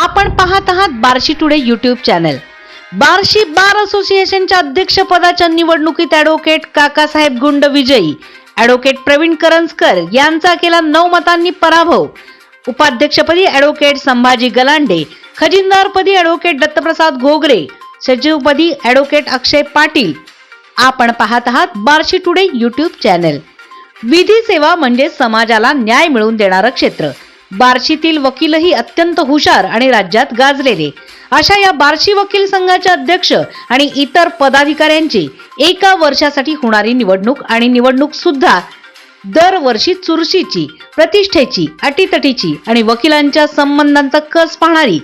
आपण पाहत आहात Barshi today YouTube channel Barshi bar असोसिएशनच्या अध्यक्षपदाच्या निवडणुकीत ॲडव्होकेट काकासाहेब गुंड विजयी. ॲडव्होकेट प्रवीण करंजकर यांचा केला नऊ मतांनी पराभव. उपाध्यक्षपदी ॲडव्होकेट संभाजी गलांडे खजिनदारपदी ॲडव्होकेट दत्तप्रसाद घोगरे सचिवपदी ॲडव्होकेट अक्षय पाटील. आपण पाहत आहात बार्शी टुडे युट्यूब चॅनल विधी सेवा म्हणजे समाजाला न्याय मिळवून देणारं क्षेत्र. बार्शीतील वकीलही अत्यंत हुशार आणि राज्यात गाजलेले. अशा या बार्शी वकील संघाचे अध्यक्ष आणि इतर पदाधिकाऱ्यांची एका वर्षासाठी होणारी निवडणूक आणि निवडणूक सुद्धा दरवर्षी चुरशीची प्रतिष्ठेची अटीतटीची आणि वकिलांच्या संबंधांचा कस पाहणारी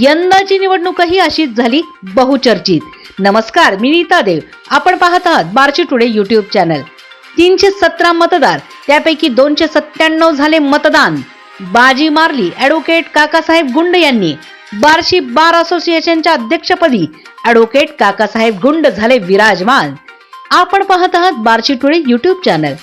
यंदाची निवडणूकही अशीच झाली बहुचर्चित. नमस्कार मी नीता देव. आपण पाहत आहात बार्शी टुडे युट्यूब चॅनल. तीनशे सतरा मतदार त्यापैकी दोनशे सत्त्याण्णव झाले मतदान. बाजी मारली. ॲडव्होकेट काकासाहेब गुंड यांनी. बार्शी बार असोसिएशनच्या अध्यक्षपदी ॲडव्होकेट काकासाहेब गुंड झाले विराजमान. आपण पाहत आहात बार्शी टुडे युट्यूब चॅनल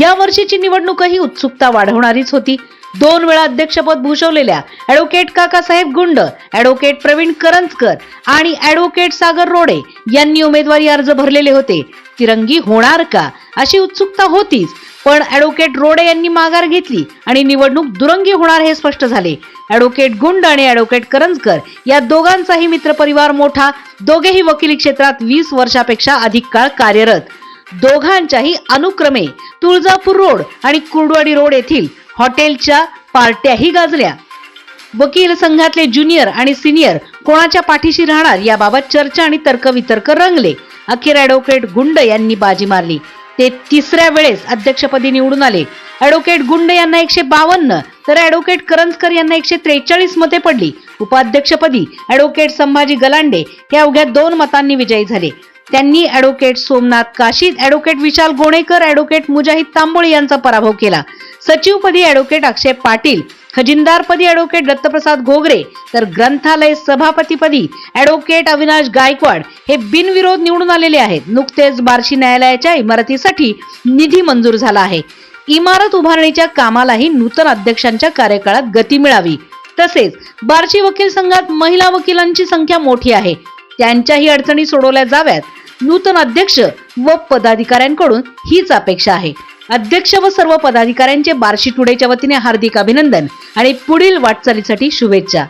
या वर्षीची निवडणूकही उत्सुकता वाढवणारीच होती. दोन वेळा अध्यक्षपद भूषवलेल्या ॲडव्होकेट काकासाहेब गुंड ॲडव्होकेट प्रवीण करंजकर आणि ॲडव्होकेट सागर रोडे यांनी उमेदवारी अर्ज भरलेले होते. तिरंगी होणार का? अशी उत्सुकता होतीच. पण ॲडव्होकेट रोडे यांनी माघार घेतली आणि निवडणूक दुरंगी होणार हे स्पष्ट झाले. ॲडव्होकेट गुंड आणि ॲडव्होकेट करंजकर या दोघांचाही मित्रपरिवार मोठा दोघेही वकिली क्षेत्रात वीस वर्षापेक्षा अधिक काळ कार्यरत. दोघांच्याही अनुक्रमे तुळजापूर रोड आणि कुर्डवाडी रोड येथील हॉटेलच्या पार्ट्याही गाजल्या. वकील संघातले ज्युनियर आणि सिनियर कोणाच्या पाठीशी राहणार याबाबत चर्चा आणि तर्कवितर्क रंगले अखेर ॲडव्होकेट गुंड यांनी बाजी मारली. ते तिसऱ्या वेळेस अध्यक्षपदी निवडून आले. ॲडव्होकेट गुंड यांना एकशे बावन्न तर ॲडव्होकेट करंजकर यांना एकशे त्रेचाळीस मते पडली. उपाध्यक्षपदी ॲडव्होकेट संभाजी गलांडे हे अवघ्या दोन मतांनी विजयी झाले. त्यांनी advocate Somnath Kashid advocate Vishal Gonekar advocate Mujahid Tamboli यांचा पराभव केला. सचिवपदी ॲडव्होकेट अक्षय पाटील खजिनदारपदी ॲडव्होकेट दत्तप्रसाद घोगरे तर ग्रंथालय सभापतीपदी ॲडव्होकेट अविनाश गायकवाड हे बिनविरोध निवडून आलेले आहेत. नुकतेच बार्शी न्यायालयाच्या इमारतीसाठी निधी मंजूर झाला आहे. इमारत उभारणीच्या कामालाही नूतन अध्यक्षांच्या कार्यकाळात गती मिळावी. तसेच बार्शी वकील संघात महिला वकिलांची संख्या मोठी आहे. त्यांच्याही अडचणी सोडवल्या जाव्यात. नूतन अध्यक्ष व पदाधिकाऱ्यांकडून हीच अपेक्षा आहे. अध्यक्ष व सर्व पदाधिकाऱ्यांचे बार्शी टुडेच्या वतीने हार्दिक अभिनंदन आणि पुढील वाटचालीसाठी शुभेच्छा.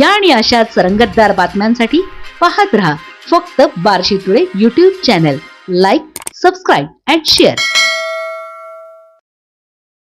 या आणि अशाच रंगतदार बातम्यांसाठी पाहत रहा फक्त Barshi today YouTube channel like subscribe and share